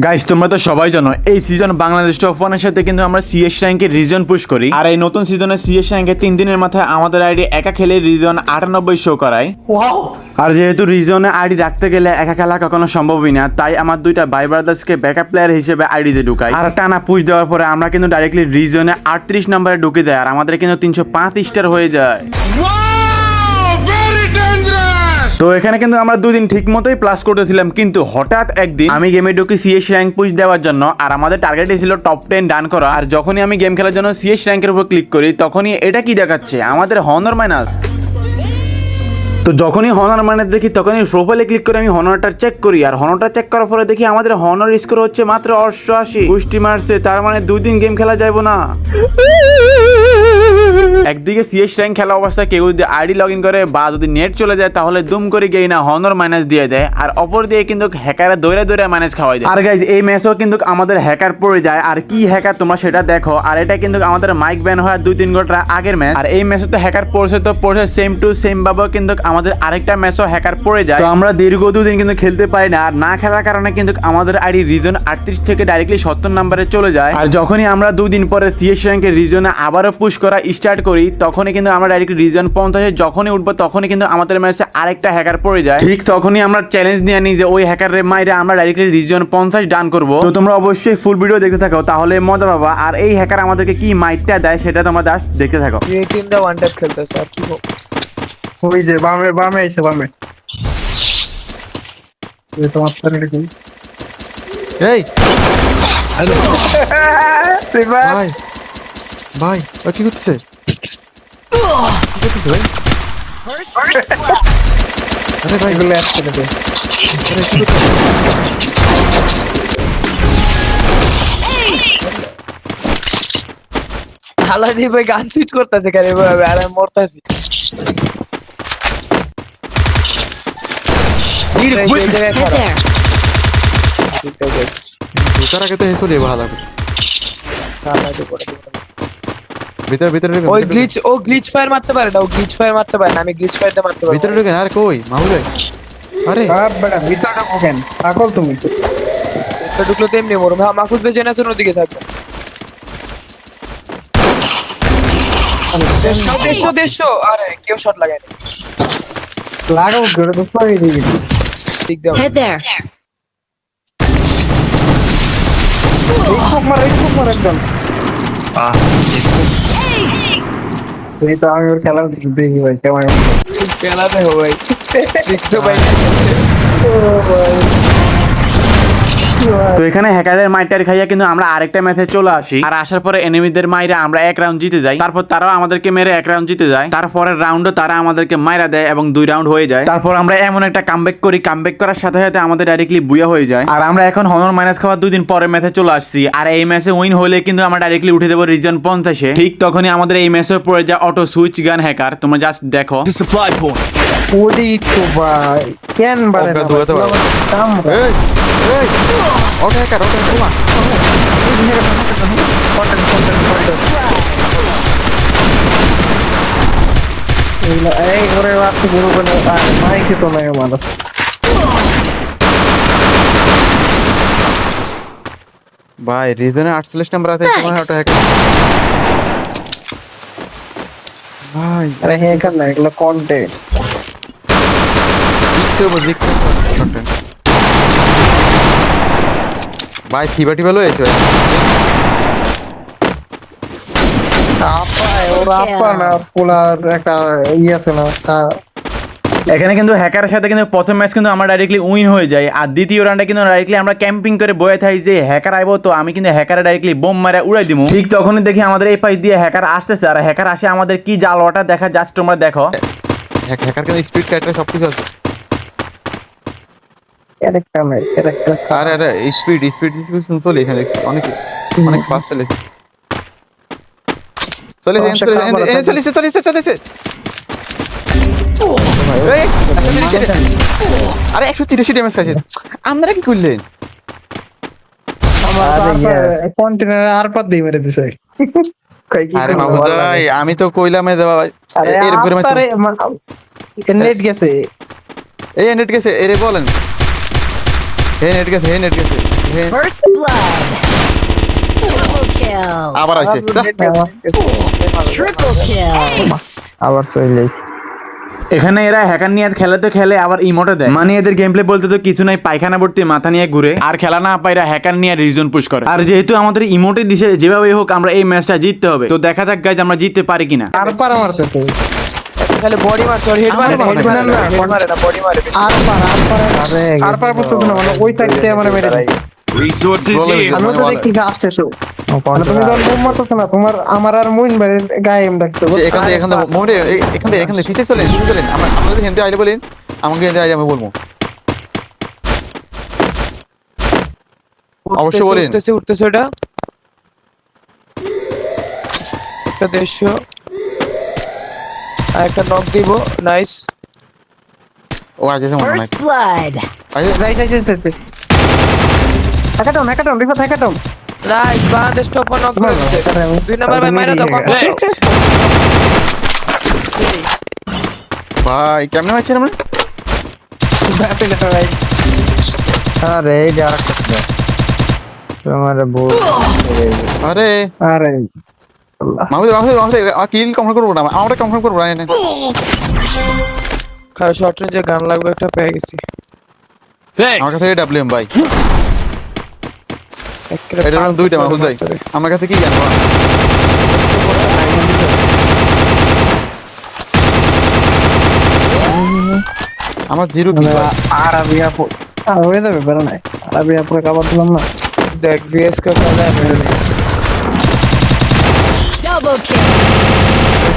Guys তোমরা তো সবাই জানো এই সিজন বাংলাদেশ টপ ওয়ানের সাথে কিন্তু আমরা সিএস র্যাঙ্কের রিজন পুশ করি। আর এই নতুন সিজনে সিএস র্যাঙ্কে তিন দিনের মাথায় আমাদের আইডি একা খেলে রিজন আটানব্বই শো করায়। আর যেহেতু রিজনে আইডি রাখতে গেলে একা খেলা কখনো সম্ভবই না তাই আমার দুইটা ভাই ব্রাদার্সকে ব্যাকআপ প্লেয়ার হিসেবে আইডি আইডিতে ঢুকাই। আর টানা পুশ দেওয়ার পরে আমরা কিন্তু ডাইরেক্টলি রিজনে আটত্রিশ নম্বরে ঢুকে দেয় আর আমাদের কিন্তু তিনশো পাঁচ স্টার হয়ে যায়! তো এখানে কিন্তু আমরা দুদিন ঠিক মতোই প্লাস করতেছিলাম, কিন্তু হঠাৎ একদিন আমি গেমে ঢুকি সিএস র্যাঙ্ক পুশ দেওয়ার জন্য আর আমাদের টার্গেটই ছিল টপ টেন ডান করা। আর যখনই আমি গেম খেলার জন্য সিএস র্যাঙ্কের উপর ক্লিক করি, তখনই এটা কি দেখাচ্ছে? আমাদের হনর মাইনাস তো যখনই হনার মানে দেখি, তখনই প্রোফাইলে ক্লিক করে আমি হনারটা চেক করি। আর হনারটা চেক করার পরে দেখি আমাদের হনার স্কোর হচ্ছে মাত্র অষ্টআশি। পুষ্টি মারছে তার মানে দুই দিন গেম খেলা যাইবো না। একদিকে সিএস র্যাঙ্ক খেলা অবস্থায় কেউ যদি আইডি লগ ইন করে বা যদি নেট চলে যায় তাহলে দুম করে গিয়ে না হনর মাইনাস দিয়ে দেয়। আর অপর দিয়ে কিন্তু হ্যাকারে দৌড়ে দৌড়ে মাইনাস খাওয়াই দেয়। আর গাইজ এই ম্যাচও কিন্তু আমাদের হ্যাকার পড়ে যায়। আর কি হ্যাকার তোমরা সেটা দেখো। আর এটা কিন্তু আমাদের মাইক ব্যান হওয়ার দুই তিন ঘণ্টা আগের ম্যাচ আর এই ম্যাচে তো হ্যাকার পড়ছে তো পড়ছে সেম টু সেম ভাবে কিন্তু আমাদের আরেকটা ম্যাচও হ্যাকার পড়ে যায়। তো আমরা দীর্ঘ দুদিন কিন্তু খেলতে পারি না। আর না খেলার কারণে কিন্তু আমাদের আইডি রিজন আটত্রিশ থেকে ডাইরেক্টলি সত্তর নাম্বারে চলে যায়। আর যখনই আমরা দুদিন পরে সিএস র্যাঙ্কের রিজনে আবারও পুশ করা স্টার্ট করি তখনই কিন্তু আমরা ডাইরেক্ট রিজন পঞ্চাশে যখনই উঠবো তখনই কিন্তু আমাদের ম্যাচে আরেকটা হ্যাকার পড়ে যায়। ঠিক তখনই আমরা চ্যালেঞ্জ নিয়ে নিই যে ওই হ্যাকার মাইরে আমরা ডাইরেক্টলি রিজন পঞ্চাশ ডান করব। তো তোমরা অবশ্যই ফুল ভিডিও দেখতে থাকো তাহলে মজা পাবা। আর এই হ্যাকার আমাদেরকে কি মাইটটা দেয় সেটা তোমরা দাস দেখতে থাকো। ক্রিয়েটিভ দা ওয়ান ট্যাপ খেলতেছে আর কি ওই যে বামে বামে এই তোমার এবার ভাই ভাই কি করতেছে? আরে ভাই এগুলো একসাথে আরে কি হালা দিয়ে ভাই গান সুইচ করতেছে কেন এভাবে আর আমি মরতাছি ঢোকার আগে তো হেসে লিয়ে ভালো পরে। ভিতরে ভিতরে ঢুকে ওই গ্লিচ ও গ্লিচ ফায়ার মারতে পারে না ও গ্লিচ ফায়ার মারতে পারে না আমি গ্লিচ ফায়ার দিয়ে মারতে পারি ভিতরে ঢুকে আর কই? মাহুলে? আরে। বাপ বেটা ভিতরে ঢোকো কেন? পাগল তুমি তো। ঢুকলো তো এমনি মরবে। হ্যাঁ মাহফুজ বেজে না ওদিকে থাকবে। দেড়শো দেড়শো দেড়শো। আরে কেউ শট লাগায়নি। লাগাও করে তো সবাই দিয়ে ঠিক দাও। Head there. এই খুব মার খুব মার একদম। এই তো আমি ওর খেলা দেখি ভাই কেমন খেলা দেখো ভাই। দেখছ ভাই তো এখানে হ্যাকারের মাইটার খাইয়া কিন্তু আমরা আরেকটা ম্যাচে চলে আসি। আর আসার পরে এনিমিদের মাইরা আমরা এক রাউন্ড জিতে যাই। তারপর তারাও আমাদেরকে মেরে এক রাউন্ড জিতে যায়। তারপরের রাউন্ডও তারা আমাদেরকে মাইরা দেয় এবং দুই রাউন্ড হয়ে যায়। তারপর আমরা এমন একটা কামব্যাক করি। কামব্যাক করার সাথে সাথে আমাদের ডাইরেক্টলি বুয়া হয়ে যায়। আর আমরা এখন হনর মাইনাস খাওয়ার দুই দিন পরে ম্যাচে চলে আসছি। আর এই ম্যাচে উইন হলে কিন্তু আমরা ডাইরেক্টলি উঠে দেবো রিজন পঞ্চাশে। ঠিক তখনই আমাদের এই ম্যাচে পড়ে যায় অটো সুইচ গান হ্যাকার তোমরা জাস্ট দেখো। ওডি তো ভাই কেন বারে অজ্ঞাত হতে পারো। কাম এই এই ওটা কার ওটা তোমা এই করে আপনি বড় করে মাইকে তো নাই মানুষ ভাই রিজনে 48 নাম্বার আছে তোমার ওটা হ্যাক ভাই। আরে হ্যাঁ কেন না এগুলো কন্টেন্ট দেখতে হবে দেখতে হবে ভাই থিবা টিবা লয়ে আছে এখানে কিন্তু হ্যাকারের সাথে কিন্তু প্রথম ম্যাচ কিন্তু আমরা ডাইরেক্টলি উইন হয়ে যায় আর দ্বিতীয় রাউন্ডে কিন্তু ডাইরেক্টলি আমরা ক্যাম্পিং করে বয়ে থাকি যে হ্যাকার আইবো তো আমি কিন্তু হ্যাকারে ডাইরেক্টলি বোম মারা উড়াই দিমু ঠিক তখনই দেখি আমাদের এই পাশ দিয়ে হ্যাকার আসতেছে আর হ্যাকার আসে আমাদের কি জালওয়াটা দেখা জাস্ট তোমরা দেখো হ্যাক হ্যাকার কিন্তু স্পিড ক্যারেক্টার সব কিছু আছে ক্যারেক্টার নাই ক্যারেক্টার আরে আরে স্পিড স্পিড ডিসক্রিপশন চলে এখানে অনেক অনেক ফাস্ট চলেছে চলেছে অবশ্য চলেছে। কামড় এ, আছে। চলেছে চলেছে চলেছে এই, 130 আরে একশো তিরিশ ড্যামেজ খাইছে। আপনারা কি করলেন? কন্টেনার আর পাত দিয়ে মেরে দিছে। আরে করব, মাহমুদ ভালো ভাই লাগে। আমি তো কইলাম এর এ নেট গেছে। এই নেট গেছে এরে বলেন। হে নেট গেছে হে নেট গেছে. Double kill. আবার আইছে Triple kill. Ace. আবার চলে এখানে এরা হ্যাকার নিয়ে খেলে তো খেলে আবার ইমোটে দেয়। মানে এদের গেম প্লে বলতে তো কিছু নাই পায়খানা ভর্তি মাথা নিয়ে ঘুরে। আর খেলা না পাইরা হ্যাকার নিয়ে রিজন পুশ করে। আর যেহেতু আমাদের ইমোটে দিছে যেভাবে হোক আমরা এই ম্যাচটা জিততে হবে। তো দেখা যাক গাইজ আমরা জিততে পারি কিনা। আর পার মারতে তো খালি বডি মারছে ওর হেড মারে হেড মারে না হেড মারে না বডি মারে আর পার আর পার। আর পার বুঝতেছ না মানে ওই সাইড থেকে আমার মেরে দিছে। Resources here. আমি তো দেখি আসতেছো। মানে তুমি তো বোম মারতেছ না তোমার আমার আর মুইন ভাই গায়ে এম ডাকছে যে এখান থেকে এখান থেকে মোমরে এখান থেকে এখান থেকে ফিসে চলেন ফিসে চলেন। আমরা আমরা হেনতে আইলে বলেন আমাকে হেনতে আইলে আমি বলব। অবশ্যই বলেন। উঠতেছে উঠতেছে ওটা। একটা দেড়শো। আর একটা নক দিব নাইস ও আজ এসে মনে হয়। blood. আজ যাই যাই যাই যাই hackathon hackathon Rifat hackathon nice Bangladesh topper knock করে দুই নাম্বার ভাই মাইরা দাও ভাই কেমনে হচ্ছে আমরা? আরে যে তোমার বউ আরে। আরে। মাহমুদ মাহমুদ মাহমুদ কিল কনফার্ম করব না? আমরা কনফার্ম করব না এনে খালি শর্ট রেঞ্জে গান লাগবে একটা পেয়ে গেছি। আমার কাছে ডাব্লিউএম ভাই। এটা হলো দুইটা মাহমুদ ভাই। আমার কাছে কি জানো আমার জিরো আর হয়ে যাবে বেরো নাই। আরাবিয়া পরে কাবার দিলাম না। দেখ ভিএস কে.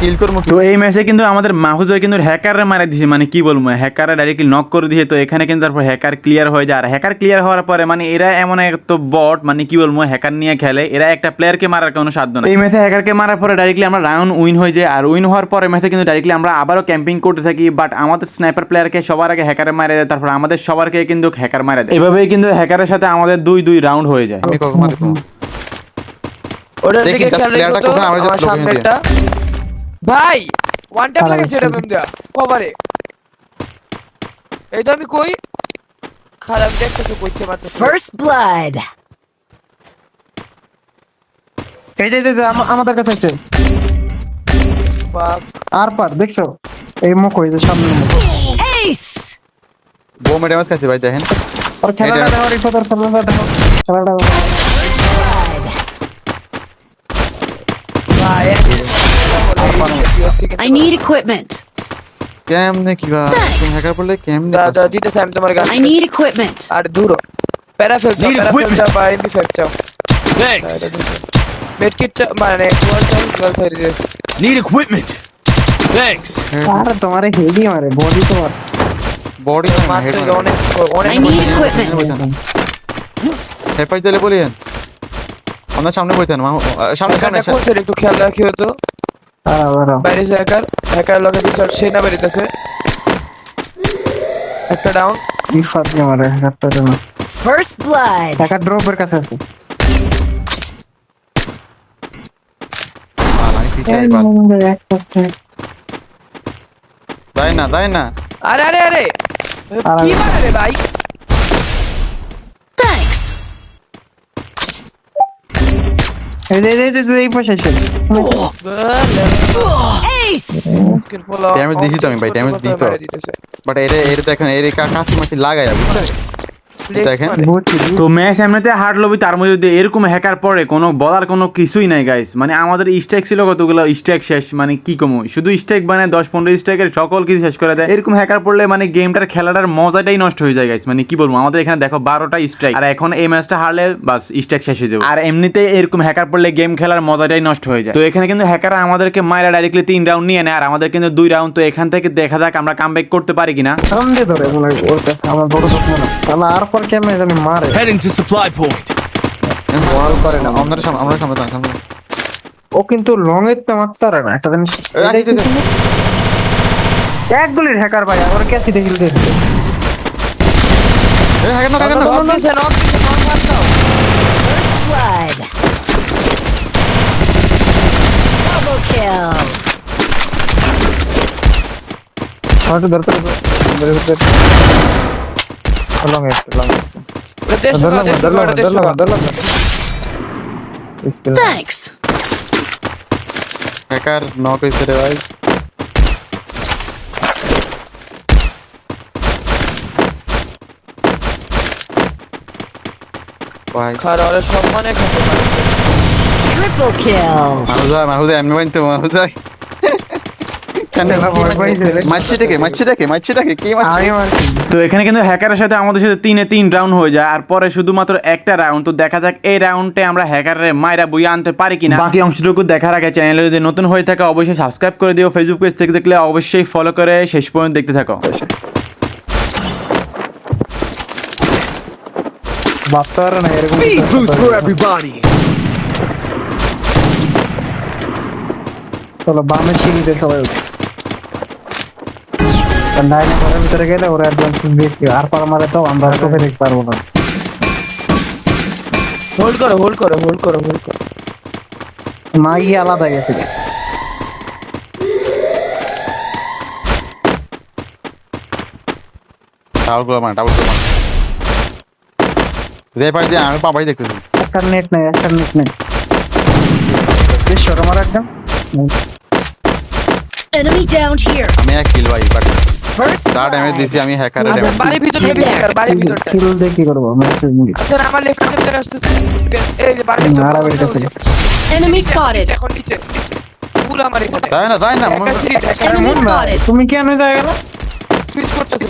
কিল করব তো এই ম্যাচে কিন্তু আমাদের মাহুজ ভাই কিন্তু হ্যাকারে মারা দিছে মানে কি বলব হ্যাকারে ডাইরেক্টলি নক করে দিয়ে তো এখানে কিন্তু তারপর হ্যাকার ক্লিয়ার হয়ে যায়। আর হ্যাকার ক্লিয়ার হওয়ার পরে মানে এরা এমন একটা বট মানে কি বলব হ্যাকার নিয়ে খেলে এরা একটা প্লেয়ারকে মারার কোনো সাধ্য না এই ম্যাচে হ্যাকারকে মারার পরে ডাইরেক্টলি আমরা রাউন্ড উইন হয়ে যায় আর উইন হওয়ার পরে ম্যাচে কিন্তু ডাইরেক্টলি আমরা আবারও ক্যাম্পিং করতে থাকি বাট আমাদের স্নাইপার প্লেয়ারকে সবার আগে হ্যাকারে মারা দেয় তারপর আমাদের সবারকে কিন্তু হ্যাকার মারা দেয়। এভাবেই কিন্তু হ্যাকারের সাথে আমাদের দুই দুই রাউন্ড হয়ে যায় আমি কখন মারি তোমার? ওটার দিকে খেয়াল রেখো তো আমরা সামনেরটা। ভাই ওয়ান ট্যাপ লাগাইছে এটা মেম দেয়া কভারে এই তো আমি কই? খারাপ দেখতেছো কইতে মাত্র। First blood. এই যে এই যে আমাদের কাছে আছে। আর পার দেখছ? এই মুখ হয়েছে সামনে মুখ। ভাই দেখেন। আর খেলাটা খেলাটা দেখো খেলাটা দেখো। Blood. ভাই I need equipment. কেমনে কি ভাই তুমি হ্যাকার পড়লে কেমনে দাদা দিতেছে আমি তোমার গান I need equipment. আর দূর প্যারা ফেলছো প্যারা ফেলছো বা এমবি ফেলছো মেড কিট মানে টুয়েলভ চাই টুয়েলভ সাইড দিয়েছে Need equipment. Thanks. আরে তোমারে হেডি মারে বডি তোমার বডি মাত্র হেড অনেক অনেক I need equipment. হেপাই দিলে বলিয়েন আপনার সামনে বইতেন সামনে সামনে কোন একটু খেয়াল রাখিও তো আরে আরে বাইরে হ্যাকার হ্যাকার লগে বিচার সে না বেরিতেছে। একটা ডাউন রিফাত কে মারে হাতটা দেন First blood. টাকা ড্রপের কাছে আছে। দেয় না দেয় না। আরে আরে আরে! আরে। কি মারে রে ভাই? এই পাশে Ace. Damage দিছি তো আমি ভাই, ড্যামেজ দিছি তো। বাট এর এর দেখেন এর কাঁচি মাছি লাগাই বুঝছেন দেখেন। তো ম্যাচ এমনিতে হার্ড লবি তার মধ্যে যদি এরকম হ্যাকার পড়ে কোনো বলার কোনো কিছুই নাই গাইস মানে আমাদের স্ট্যাক ছিল কতগুলো? স্ট্যাক শেষ মানে কি কমো? শুধু স্ট্যাক মানে দশ পনেরো স্ট্যাকের সকল কিছু শেষ করে দেয়। এরকম হ্যাকার পড়লে মানে গেমটার খেলাটার মজাটাই নষ্ট হয়ে যায় গাইস মানে কি বলব? আমাদের এখানে দেখো বারোটা স্ট্রাইক আর এখন এই ম্যাচটা হারলে বাস স্ট্যাক শেষ হয়ে যাবে। আর এমনিতে এরকম হ্যাকার পড়লে গেম খেলার মজাটাই নষ্ট হয়ে যায়। তো এখানে কিন্তু হ্যাকার আমাদেরকে মায়েরা ডাইরেক্টলি তিন রাউন্ড নিয়ে নেয়। আর আমাদের কিন্তু দুই রাউন্ড তো এখান থেকে দেখা যাক আমরা কাম করতে পারি কিনা। সামনে ধরে ওর কাছে আমার বড় স্বপ্ন না তাহলে আর পর কেমনে জানি মারে Heading to supply point. বল করে না আমাদের সামনে আমাদের সামনে দাঁড়ান, সামনে ও কিন্তু লং এর তো মারতে পারে না একটা জিনিস এই, আসছে, আসছে। এক গুলির হ্যাকার ভাই আমার ক্যাসি দেখিল দেখতে এই হ্যাকার না হ্যাকার না নক দিছে নক দিছে নক মার দাও First blood. Double kill. আমার তো ধরতে লং এর লং দেড়শো ধরলাম না, দেড়শো ধরলাম না, দেড়শো ধরলাম না, ধরলাম না। বিসমিল্লাহ। Thanks. হ্যাকার নক হয়েছে রে ভাই ভাই খারাপ ওরা সম্মানে খেতে পারে Triple kill. মাহুদা মাহুদা এমনি বানতে মাহুদা মাছিটাকে মাছিটাকে মাছিটাকে কে তো এখানে কিন্তু হ্যাকারের সাথে আমাদের সাথে তিনে তিন রাউন্ড হয়ে যায় আর পরে শুধুমাত্র একটা রাউন্ড তো দেখা যাক এই রাউন্ডে আমরা হ্যাকারের মায়েরা বইয়ে আনতে পারি কিনা। বাকি অংশটুকু দেখার আগে চ্যানেলে যদি নতুন হয়ে থাকে অবশ্যই সাবস্ক্রাইব করে দিও। ফেসবুক পেজ থেকে দেখলে অবশ্যই ফলো করে শেষ পর্যন্ত দেখতে থাকো। না এরকম. চলো বামের সিঁড়িতে সবাই উঠে। ঘরের ভিতরে গেলে ওরা অ্যাডভান্স আর পার মারে তো আমরা চোখে দেখতে পারব না হোল্ড করো হোল্ড করো হোল্ড করো হোল্ড করো মা গিয়ে আলাদা গেছে ডাবলগুলো মানে ডাবলগুলো মানে দে পাই দে আমি পাবাই দেখতেছি একটা নেট নেই একটা নেট নেই বেশ একদম Enemy down here. যা ড্যামেজ. দিছি আমি হ্যাকারে আচ্ছা ড্যামেজ বাড়ির ভিতরে ঢুকে যাক, বাড়ির ভিতরটা কিল দিয়ে কি করব মুড়ি আচ্ছা আমার লেফট ভিতরে আসতেছে এই যে বাড়ির ভিতরে আরামের কাছে নিচে, spotted. এখন নিচে ফুল আমার এখানে তাই না তাই না না, spotted. তুমি কেন হয়ে গেল সুইচ করতেছে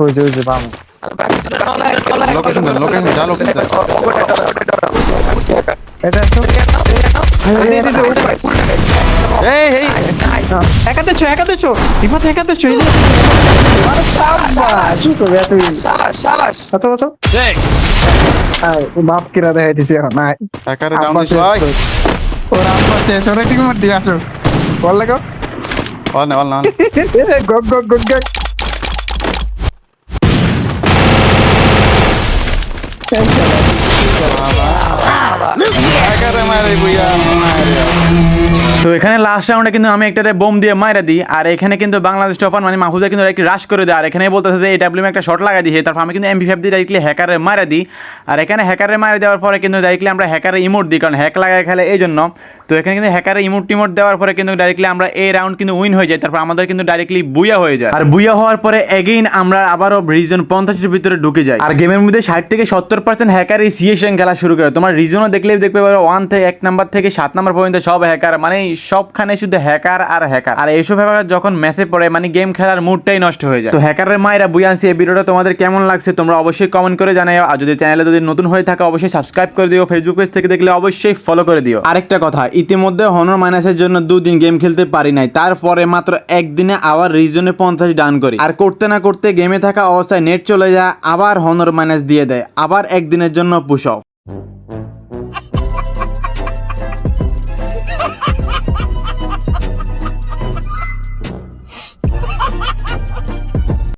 ওই যে ওই যে বাম Location দেন, location, যা দেন। এটা তো এই এই একাতে ছো একাতে ছো বিপদ একাতে ছো এই যে। কি করবে সাবাস আচ্ছা আচ্ছা। Thanks. আয় কিরা দেখাই দিছি এখন নাই হ্যাকারে ডাউন হইছে ভাই ওর আব্বা শেষ ওরা কি মার দিয়ে আসো। বল লাগো না না গগ গগ গগ গগ। বুইয়া। তো এখানে লাস্ট রাউন্ডে কিন্তু আমি একটা বোম দিয়ে মাইরা দিই, আর এখানে কিন্তু বাংলাদেশ টফান মানে মাহুদা কিন্তু একটি রাশ করে দেয়। আর এখানে বলতেছে যে ডাব্লিউ একটা শট লাগাই দিয়েছে, তারপর আমি কিন্তু এমপি ফাইভ দিয়ে ডাইরেক্টলি হ্যাকারে মারা দিই। আর এখানে হ্যাকারে মারা দেওয়ার পরে কিন্তু ডাইরেক্টলি আমরা হ্যাকারে ইমোট দিই, কারণ হ্যাক লাগায় খেলে এই জন্য। তো এখানে কিন্তু হ্যাকারে ইমোট টিমোট দেওয়ার পরে কিন্তু ডাইরেক্টলি আমরা এই রাউন্ড কিন্তু উইন হয়ে যায়, তারপর আমাদের কিন্তু ডাইরেক্টলি বুয়া হয়ে যায়। আর বুয়া হওয়ার পরে এগেইন আমরা আবারও রিজন পঞ্চাশের ভিতরে ঢুকে যাই। আর গেমের মধ্যে ষাট থেকে সত্তর পার্সেন্ট হ্যাকার এই সিএসএন খেলা শুরু করে। তোমার রিজনও দেখলেই দেখবে ওয়ান থেকে এক নাম্বার থেকে সাত নাম্বার পর্যন্ত সব হ্যাকার মানে সবখানে শুধু হ্যাকার আর হ্যাকার আর এইসব হ্যাকার যখন ম্যাচে পড়ে মানে গেম খেলার মুডটাই নষ্ট হয়ে যায়। তো হ্যাকারের মায়েরা বুয়ানসি এই ভিডিওটা তোমাদের কেমন লাগছে তোমরা অবশ্যই কমেন্ট করে জানাও আর যদি চ্যানেলে যদি নতুন হয়ে থাকে, অবশ্যই সাবস্ক্রাইব করে দিও। ফেসবুক পেজ থেকে দেখলে অবশ্যই ফলো করে দিও। আরেকটা কথা, ইতিমধ্যে হনর মাইনাসের জন্য দুদিন গেম খেলতে পারি নাই। তারপরে মাত্র একদিনে আবার রিজনে পঞ্চাশ ডান করি। আর করতে না করতে গেমে থাকা অবস্থায় নেট চলে যায়, আবার হনর মাইনাস দিয়ে দেয়। আবার একদিনের জন্য অফ